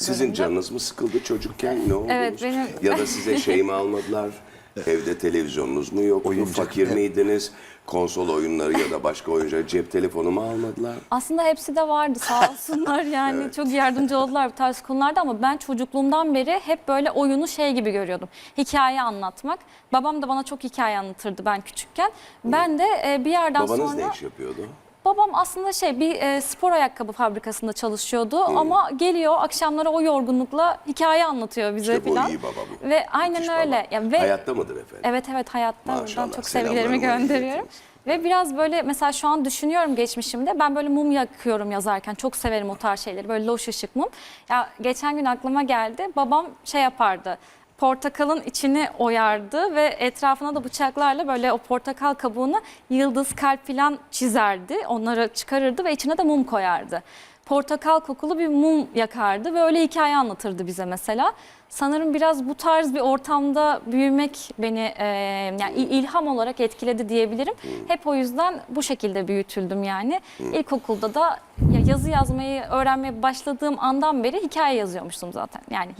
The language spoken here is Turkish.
Sizin canınız mı sıkıldı çocukken ne oldu? Evet, benim- Ya da size şey mi almadılar? Evde televizyonunuz mu yoktu? Oyuncak, Fakir evet. miydiniz? Konsol oyunları ya da başka oyuncak cep telefonu mu almadılar? Aslında hepsi de vardı sağ olsunlar yani çok yardımcı oldular bu tarz konularda ama ben çocukluğumdan beri hep böyle oyunu şey gibi görüyordum. Hikaye anlatmak. Babam da bana çok hikaye anlatırdı ben küçükken. Ben de e, bir yerden Babanız sonra... ne iş yapıyordu? Babam aslında şey bir e, spor ayakkabı fabrikasında çalışıyordu ama geliyor akşamları o yorgunlukla hikaye anlatıyor bize İşte bu iyi baba bu. Ve aynen Müthiş öyle. baba. Ya ve Hayatta mıdır efendim? Evet evet hayatta Maşallah, buradan çok selamlarımı sevgilerimi gönderiyorum. iletiniz. Ve biraz böyle mesela şu an düşünüyorum geçmişimde ben böyle mum yakıyorum yazarken çok severim o tarz şeyleri böyle loş ışık mum. Ya geçen gün aklıma geldi babam şey yapardı portakalın içini oyardı ve etrafına da bıçaklarla böyle o portakal kabuğunu yıldız kalp falan çizerdi onları çıkarırdı ve içine de mum koyardı. Portakal kokulu bir mum yakardı ve öyle hikaye anlatırdı bize mesela. Sanırım biraz bu tarz bir ortamda büyümek beni e, yani il- ilham olarak etkiledi diyebilirim. Hep o yüzden bu şekilde büyütüldüm yani. İlkokulda da ya yazı yazmayı öğrenmeye başladığım andan beri hikaye yazıyormuştum zaten. Yani